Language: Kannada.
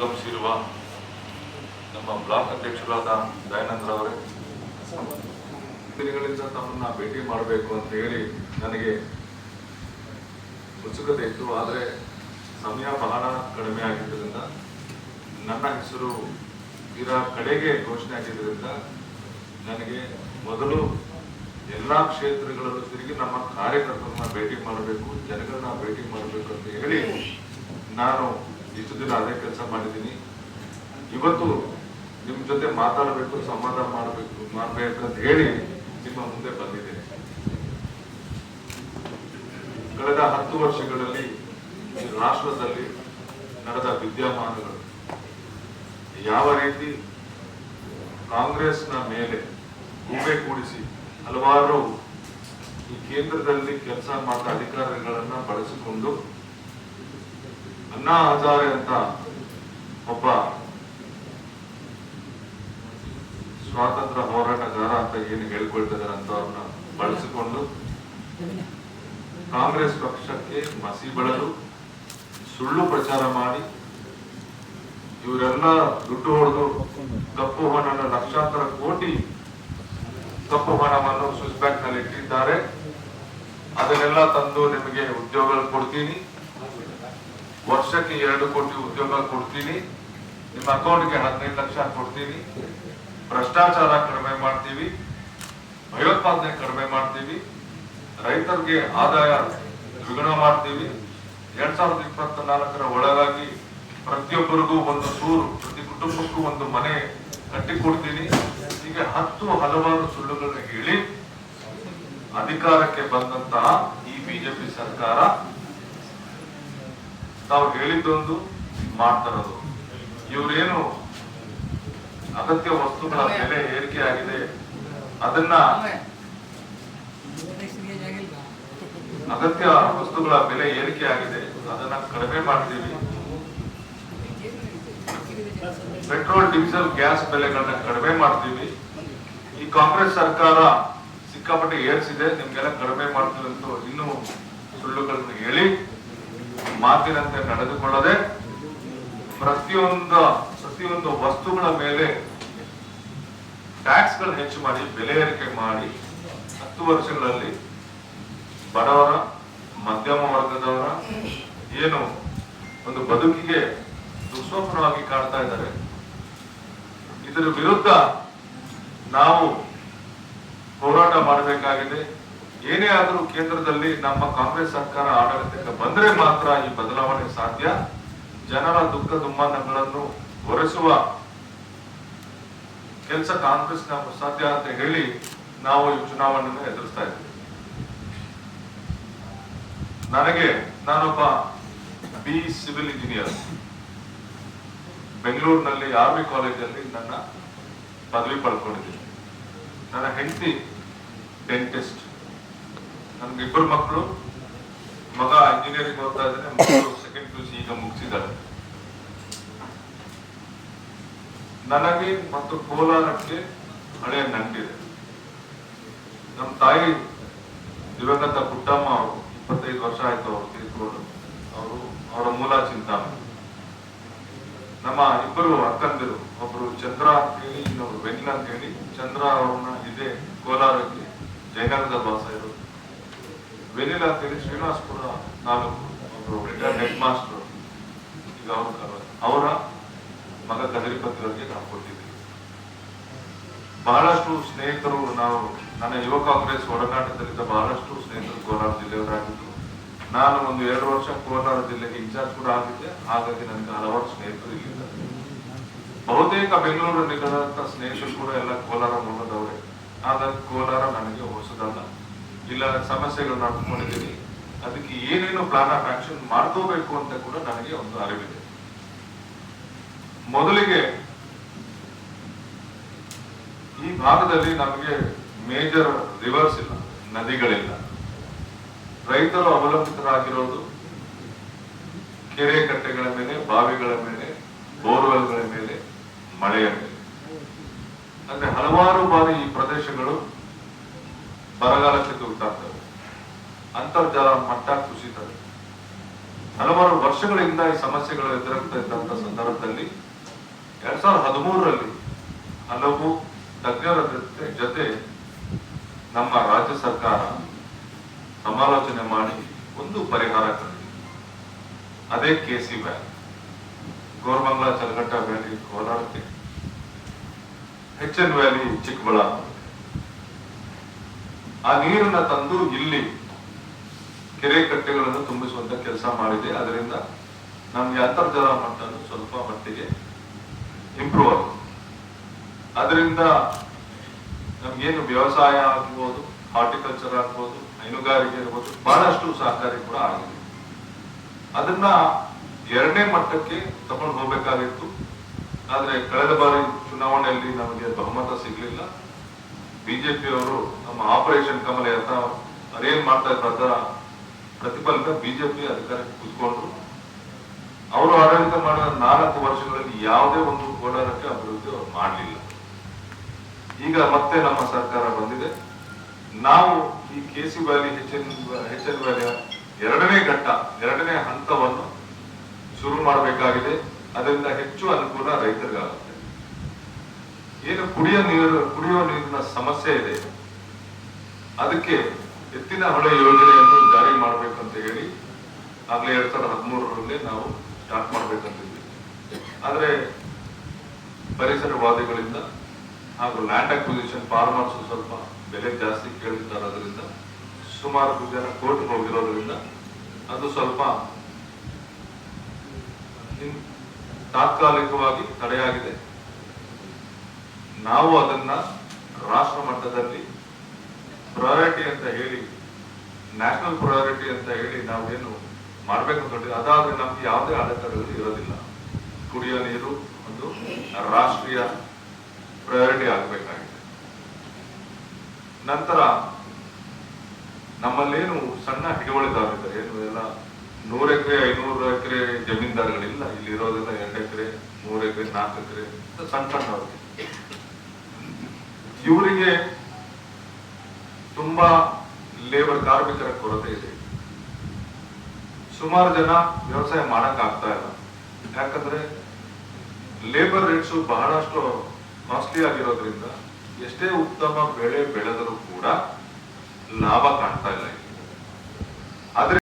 ಆಗಮಿಸಿರುವ ನಮ್ಮ ಬ್ಲಾಕ್ ಅಧ್ಯಕ್ಷರಾದ ದಯಾನಂದ್ರವರೇ ದಿನಗಳಿಂದ ತಮ್ಮನ್ನ ಭೇಟಿ ಮಾಡಬೇಕು ಅಂತ ಹೇಳಿ ನನಗೆ ಉತ್ಸುಕತೆ ಇತ್ತು. ಆದರೆ ಸಮಯ ಬಹಳ ಕಡಿಮೆ ಆಗಿದ್ದರಿಂದ, ನನ್ನ ಹೆಸರು ತೀರಾ ಕಡೆಗೆ ಘೋಷಣೆ ಆಗಿದ್ದರಿಂದ ನನಗೆ ಮೊದಲು ಎಲ್ಲ ಕ್ಷೇತ್ರಗಳಲ್ಲೂ ತಿರುಗಿ ನಮ್ಮ ಕಾರ್ಯಕರ್ತರನ್ನ ಭೇಟಿ ಮಾಡಬೇಕು, ಜನಗಳನ್ನ ಭೇಟಿ ಮಾಡಬೇಕು ಅಂತ ಹೇಳಿ ನಾನು ಇಷ್ಟು ದಿನ ಅದೇ ಕೆಲಸ ಮಾಡಿದ್ದೀನಿ. ಇವತ್ತು ನಿಮ್ಮ ಜೊತೆ ಮಾತಾಡಬೇಕು ಸಂವಾದ ಮಾಡಬೇಕು ಮಾಡಬೇಕು ಅಂತ ಹೇಳಿ ನಿಮ್ಮ ಮುಂದೆ ಬಂದಿದ್ದೇನೆ ಕಳೆದ ಹತ್ತು ವರ್ಷಗಳಲ್ಲಿ ರಾಷ್ಟ್ರದಲ್ಲಿ ನಡೆದ ವಿದ್ಯಮಾನಗಳು ಯಾವ ರೀತಿ ಕಾಂಗ್ರೆಸ್ನ ಮೇಲೆ ಗೂಬೆ ಕೂಡಿಸಿ ಹಲವಾರು ಈ ಕೇಂದ್ರದಲ್ಲಿ ಕೆಲಸ ಮಾಡಿದ ಅಧಿಕಾರಿಗಳನ್ನ ಬಳಸಿಕೊಂಡು ಅಣ್ಣಾ ಹಜಾರೆ ಅಂತ ಒಬ್ಬ ಸ್ವಾತಂತ್ರ್ಯ ಹೋರಾಟಗಾರ ಅಂತ ಏನು ಹೇಳ್ಕೊಳ್ತಿದ್ದಾರೆ ಅಂತ ಅವ್ರನ್ನ ಬಳಸಿಕೊಂಡು ಕಾಂಗ್ರೆಸ್ ಪಕ್ಷಕ್ಕೆ ಮಸಿ ಬಳಲು ಸುಳ್ಳು ಪ್ರಚಾರ ಮಾಡಿ ಇವರೆಲ್ಲ ದುಡ್ಡು ಹೊಡೆದು ಕಪ್ಪು ಹಣನ ಲಕ್ಷಾಂತರ ಕೋಟಿ ಕಪ್ಪು ಹಣವನ್ನು ಸ್ವಿಸ್ ಬ್ಯಾಂಕ್ನಲ್ಲಿ ಇಟ್ಟಿದ್ದಾರೆ. ಅದನ್ನೆಲ್ಲ ತಂದು ನಿಮಗೆ ಉದ್ಯೋಗ ಕೊಡ್ತೀನಿ. ವರ್ಷಕ್ಕೆ ಎರಡು ಕೋಟಿ ಉದ್ಯೋಗ ಕೊಡ್ತೀನಿ. ನಿಮ್ಮ ಅಕೌಂಟ್ಗೆ ಹದಿನೈದು ಲಕ್ಷ ಕೊಡ್ತೀನಿ. ಭ್ರಷ್ಟಾಚಾರ ಕಡಿಮೆ ಮಾಡ್ತೀವಿ. ಭಯೋತ್ಪಾದನೆ ಕಡಿಮೆ ಮಾಡ್ತೀವಿ. ರೈತರಿಗೆ ಆದಾಯ ದ್ವಿಗುಣ ಮಾಡ್ತೀವಿ. ಎರಡ್ ಸಾವಿರದ ಇಪ್ಪತ್ತ ನಾಲ್ಕರ ಒಳಗಾಗಿ ಪ್ರತಿಯೊಬ್ಬರಿಗೂ ಒಂದು ಸೂರು, ಪ್ರತಿ ಕುಟುಂಬಕ್ಕೂ ಒಂದು ಮನೆ ಕಟ್ಟಿಕೊಡ್ತೀನಿ. ಹೀಗೆ ಹತ್ತು ಹಲವಾರು ಸುಳ್ಳುಗಳನ್ನ ಹೇಳಿ ಅಧಿಕಾರಕ್ಕೆ ಬಂದಂತಹ ಈ ಬಿಜೆಪಿ ಸರ್ಕಾರ ತಾವು ಹೇಳಿದ್ದೊಂದು ಮಾಡ್ತಾರದು ಇವರೇನು ಅಗತ್ಯ ವಸ್ತುಗಳ ಬೆಲೆ ಏರಿಕೆ ಆಗಿದೆ. ಅದನ್ನ ಅಗತ್ಯ ವಸ್ತುಗಳ ಬೆಲೆ ಏರಿಕೆ ಆಗಿದೆ. ಅದನ್ನ ಕಡಿಮೆ ಮಾಡ್ತೀವಿ ಪೆಟ್ರೋಲ್ ಡೀಸೆಲ್ ಗ್ಯಾಸ್ ಬೆಲೆಗಳನ್ನ ಕಡಿಮೆ ಮಾಡ್ತೀವಿ. ಈ ಕಾಂಗ್ರೆಸ್ ಸರ್ಕಾರ ಸಿಕ್ಕಾಪಟ್ಟೆ ಏರಿಸಿದೆ. ನಿಮ್ಗೆಲ್ಲ ಕಡಿಮೆ ಮಾಡ್ತೀವಿ ಅಂತ ಇನ್ನೂ ಸುಳ್ಳುಗಳನ್ನು ಹೇಳಿ ಮಾತಿನಂತೆ ನಡೆದುಕೊಳ್ಳದೆ ಪ್ರತಿಯೊಂದು ಪ್ರತಿಯೊಂದು ವಸ್ತುಗಳ ಮೇಲೆ ಟ್ಯಾಕ್ಸ್ಗಳು ಹೆಚ್ಚು ಮಾಡಿ, ಬೆಲೆ ಏರಿಕೆ ಮಾಡಿ ಹತ್ತು ವರ್ಷಗಳಲ್ಲಿ ಬಡವರ, ಮಧ್ಯಮ ವರ್ಗದವರ ಏನು ಒಂದು ಬದುಕಿಗೆ ದುಸ್ವಪ್ನವಾಗಿ ಕಾಣ್ತಾ ಇದ್ದಾರೆ. ಇದರ ವಿರುದ್ಧ ನಾವು ಏನೇ ಆದರೂ ಕೇಂದ್ರದಲ್ಲಿ ನಮ್ಮ ಕಾಂಗ್ರೆಸ್ ಸರ್ಕಾರ ಆಡಳಿತಕ್ಕೆ ಬಂದ್ರೆ ಮಾತ್ರ ಈ ಬದಲಾವಣೆ ಸಾಧ್ಯ. ಜನರ ದುಃಖ ದುಮ್ಮಾನಗಳನ್ನು ಹೊರೆಸುವ ಕೆಲಸ ಕಾಂಗ್ರೆಸ್ ಸಾಧ್ಯ ಅಂತ ಹೇಳಿ ನಾವು ಈ ಚುನಾವಣೆಯನ್ನು ಎದುರಿಸ್ತಾ ಇದ್ದೀವಿ. ನನಗೆ ನಾನೊಬ್ಬ ಬಿ ಸಿವಿಲ್ ಇಂಜಿನಿಯರ್. ಬೆಂಗಳೂರಿನಲ್ಲಿ ಆರ್ಮಿ ಕಾಲೇಜಲ್ಲಿ ನನ್ನ ಪದವಿ ಪಡ್ಕೊಂಡಿದ್ದೀನಿ. ನನ್ನ ಹೆಂಡತಿ ಡೆಂಟಿಸ್ಟ್. ಇಬ್ಬರು ಮಕ್ಕಳು, ಮಗ ಇಂಜಿನಿಯರಿಂಗ್ ಓದ್ತಾ ಇದ್ದಾನೆ, ಮಕ್ಕಳು ಸೆಕೆಂಡ್ ಪಿ ಈಗ ಮುಗಿಸಿದ್ದಾರೆ. ನನಗೆ ಮತ್ತು ಕೋಲಾರಕ್ಕೆ ಹಳೆಯ ನಂಟಿದೆ ನಮ್ಮ ತಾಯಿ ದಿವಂಗತ ಪುಟ್ಟಮ್ಮ ಅವರು ಇಪ್ಪತ್ತೈದು ವರ್ಷ ಆಯ್ತು ಅವರು ತೀರ್ಕೊಂಡು ಅವರು ಅವರ ಮೂಲ ಚಿಂತಾಮ. ನಮ್ಮ ಇಬ್ಬರು ಅಕ್ಕಂದಿರು, ಒಬ್ರು ಚಂದ್ರ ಅಂತ ಹೇಳಿ, ಇನ್ನೊಬ್ರು ವೆನಿಲಾ ಅಂತ ಹೇಳಿ, ಚಂದ್ರ ಅವ್ರನ್ನ ಇದೆ ಕೋಲಾರಕ್ಕೆ ಜಯನಗರದ ವಾಸ ಇರೋದು. ವೆನಿಲಾ ಹೇಳಿ ಕೂಡ ನಾನು ಒಬ್ರು ರಿಟೈರ್ಡ್ ಹೆಡ್ ಮಾಸ್ಟರ್ ಈಗ ಅವರು ಅವರ ಮಗ ಕದರಿಪತಿಯವರಿಗೆ ನಾವು ಕೊಟ್ಟಿದ್ದೀವಿ. ಬಹಳಷ್ಟು ಸ್ನೇಹಿತರು ನಾವು, ನನ್ನ ಯುವ ಕಾಂಗ್ರೆಸ್ ಒಡನಾಟದಲ್ಲಿದ್ದ ಬಹಳಷ್ಟು ಸ್ನೇಹಿತರು ಕೋಲಾರ ಜಿಲ್ಲೆಯವರಾಗಿದ್ದು, ನಾನು ಒಂದು ಎರಡು ವರ್ಷ ಕೋಲಾರ ಜಿಲ್ಲೆಗೆ ಇನ್ಚಾರ್ಜ್ ಕೂಡ ಆಗಿದ್ದೆ. ಹಾಗಾಗಿ ನನಗೆ ಹಲವಾರು ಸ್ನೇಹಿತರು ಇಲ್ಲಿದ್ದಾರೆ. ಬಹುತೇಕ ಬೆಂಗಳೂರು ನಿಗದಂತ ಸ್ನೇಹಿತರು ಕೂಡ ಎಲ್ಲ ಕೋಲಾರ ಮೂಲದವರೇ ಹಾಗಾಗಿ ಕೋಲಾರ ನನಗೆ ಹೊಸದಲ್ಲ ಇಲ್ಲ ನಾವು ಅನ್ಕೊಂಡಿದ್ದೀನಿ ಅದಕ್ಕೆ ಏನೇನು ಪ್ಲಾನ್ ಆಫ್ ಆಕ್ಷನ್ ಮಾಡ್ಕೋಬೇಕು ಅಂತ ಕೂಡ ನನಗೆ ಒಂದು ಅರಿವಿದೆ. ಮೊದಲಿಗೆ ಈ ಭಾಗದಲ್ಲಿ ನಮಗೆ ಮೇಜರ್ ರಿವರ್ಸ್ ಇಲ್ಲ, ನದಿಗಳಿಲ್ಲ. ರೈತರು ಅವಲಂಬಿತರಾಗಿರೋದು ಕೆರೆ ಕಟ್ಟೆಗಳ ಮೇಲೆ, ಬಾವಿಗಳ ಮೇಲೆ, ಬೋರ್ವೆಲ್ಗಳ ಮೇಲೆ, ಮಳೆಯ ಮೇಲೆ. ಅಂದ್ರೆ ಹಲವಾರು ಬಾರಿ ಈ ಪ್ರದೇಶಗಳು ಬರಗಾಲಕ್ಕೆ ತುತ್ತಾಗ್ತವೆ ಅಂತರ್ಜಲ ಮಟ್ಟ ಕುಸಿತವೆ ಹಲವಾರು ವರ್ಷಗಳಿಂದ ಈ ಸಮಸ್ಯೆಗಳು ಎದುರಾಗ್ತಾ ಇದ್ದಂತ ಸಂದರ್ಭದಲ್ಲಿ ಎರಡ್ ಸಾವಿರದ ಹದಿಮೂರರಲ್ಲಿ ಹಲವು ತಜ್ಞರ ಜೊತೆ ಜೊತೆ ನಮ್ಮ ರಾಜ್ಯ ಸರ್ಕಾರ ಸಮಾಲೋಚನೆ ಮಾಡಿ ಒಂದು ಪರಿಹಾರ ಕಂಡಿದೆ. ಅದೇ K C valley Koramangala Chalaghatta valley, ಕೋಲಾರಕ್ಕೆ H N valley, Chikkaballapur. ಆ ನೀರನ್ನ ತಂದು ಇಲ್ಲಿ ಕೆರೆ ಕಟ್ಟೆಗಳನ್ನು ತುಂಬಿಸುವಂತ ಕೆಲಸ ಮಾಡಿದೆ. ಅದರಿಂದ ನಮ್ಗೆ ಅಂತರ್ಜಲ ಮಟ್ಟ ಸ್ವಲ್ಪ ಮಟ್ಟಿಗೆ ಇಂಪ್ರೂವ್ ಆಗುತ್ತೆ. ಅದರಿಂದ ನಮ್ಗೇನು ವ್ಯವಸಾಯ ಆಗ್ಬೋದು ಹಾರ್ಟಿಕಲ್ಚರ್ ಆಗ್ಬೋದು, ಹೈನುಗಾರಿಕೆ ಇರ್ಬೋದು, ಬಹಳಷ್ಟು ಸಹಕಾರಿ ಕೂಡ ಆಗಿದೆ. ಅದನ್ನ ಎರಡನೇ ಮಟ್ಟಕ್ಕೆ ತಗೊಂಡು ಹೋಗ್ಬೇಕಾಗಿತ್ತು. ಆದ್ರೆ ಕಳೆದ ಬಾರಿ ಚುನಾವಣೆಯಲ್ಲಿ ನಮಗೆ ಬಹುಮತ ಸಿಗ್ಲಿಲ್ಲ. ಬಿಜೆಪಿಯವರು ನಮ್ಮ ಆಪರೇಷನ್ ಕಮಲ ಅಂತ ಅವ್ರೇನ್ ಮಾಡ್ತಾ ಇದ್ರು ಅದರ ಪ್ರತಿಫಲಿತ ಬಿಜೆಪಿ ಅಧಿಕಾರಕ್ಕೆ ಕೂತ್ಕೊಂಡ್ರು. ಅವರು ಆಡಳಿತ ಮಾಡಿದ ನಾಲ್ಕು ವರ್ಷಗಳಲ್ಲಿ ಯಾವುದೇ ಒಂದು ಕೋಲಾರಕ್ಕೆ ಅಭಿವೃದ್ಧಿ ಅವರು ಮಾಡಲಿಲ್ಲ. ಈಗ ಮತ್ತೆ ನಮ್ಮ ಸರ್ಕಾರ ಬಂದಿದೆ. ನಾವು ಈ K C valley H N ವ್ಯಾಲಿಯ ಎರಡನೇ ಘಟ್ಟ, ಎರಡನೇ ಹಂತವನ್ನು ಶುರು ಮಾಡಬೇಕಾಗಿದೆ. ಅದರಿಂದ ಹೆಚ್ಚು ಅನುಕೂಲ ರೈತರಿಗಾಗುತ್ತೆ. ಏನು ಕುಡಿಯೋ ನೀರು, ಕುಡಿಯುವ ನೀರಿನ ಸಮಸ್ಯೆ ಇದೆ? ಅದಕ್ಕೆ ಎತ್ತಿನ ಹೊಳೆ ಯೋಜನೆಯನ್ನು ಜಾರಿ ಮಾಡಬೇಕಂತ ಹೇಳಿ ಆಗಲೇ ಎರಡ್ ಸಾವಿರದ ಹದಿಮೂರರಲ್ಲಿ ನಾವು ಸ್ಟಾರ್ಟ್ ಮಾಡ್ಬೇಕಂತಿದ್ವಿ. ಆದರೆ ಪರಿಸರವಾದಿಗಳಿಂದ ಹಾಗೂ ಲ್ಯಾಂಡ್ ಅಕ್ವಿಸಿಷನ್ ಫಾರ್ಮರ್ಸ್ ಸ್ವಲ್ಪ ಬೆಲೆ ಜಾಸ್ತಿ ಕೇಳಿದ್ದಾರೆ ಅದರಿಂದ ಸುಮಾರು ಜನ ಕೋರ್ಟ್ ಹೋಗಿರೋದ್ರಿಂದ ಅದು ಸ್ವಲ್ಪ ತಾತ್ಕಾಲಿಕವಾಗಿ ತಡೆಯಾಗಿದೆ. ನಾವು ಅದನ್ನ ರಾಷ್ಟ್ರ ಮಟ್ಟದಲ್ಲಿ ಪ್ರಯಾರಿಟಿ ಅಂತ ಹೇಳಿ ನ್ಯಾಷನಲ್ ಪ್ರಯಾರಿಟಿ ಅಂತ ಹೇಳಿ ನಾವೇನು ಮಾಡ್ಬೇಕು ಅನ್ಕೊಂಡಿದ್ವಿ ಅದಾದ್ರೆ ನಮ್ಗೆ ಯಾವುದೇ ಅಡೆತಡೆಗಳು ಇರೋದಿಲ್ಲ. ಕುಡಿಯೋ ನೀರು ಒಂದು ರಾಷ್ಟ್ರೀಯ ಪ್ರಯಾರಿಟಿ ಆಗಬೇಕಾಗಿದೆ. ನಂತರ ನಮ್ಮಲ್ಲೇನು ಸಣ್ಣ ಹಿಡುವಳಿದಾರಿದ್ದಾರೆ. ಏನು ಎಲ್ಲ ನೂರು ಎಕರೆ, ಐನೂರು ಎಕರೆ ಜಮೀನ್ದಾರಗಳಿಲ್ಲ. ಇಲ್ಲಿ ಇರೋದೆಲ್ಲ ಎರಡು ಎಕರೆ, ಮೂರು ಎಕರೆ, ನಾಲ್ಕು ಎಕರೆ, ಸಣ್ಣ ಸಣ್ಣವರು. ಸುಮಾರು ಜನ ವ್ಯವಸಾಯ ಮಾಡಕ್ ಆಗ್ತಾ ಇಲ್ಲ ಯಾಕಂದ್ರೆ ಲೇಬರ್ ರೇಟ್ಸು ಬಹಳಷ್ಟು ಕಾಸ್ಟ್ಲಿ ಆಗಿರೋದ್ರಿಂದ ಎಷ್ಟೇ ಉತ್ತಮ ಬೆಳೆ ಬೆಳೆದರೂ ಕೂಡ ಲಾಭ ಕಾಣ್ತಾ ಇಲ್ಲ. ಆದ್ರೆ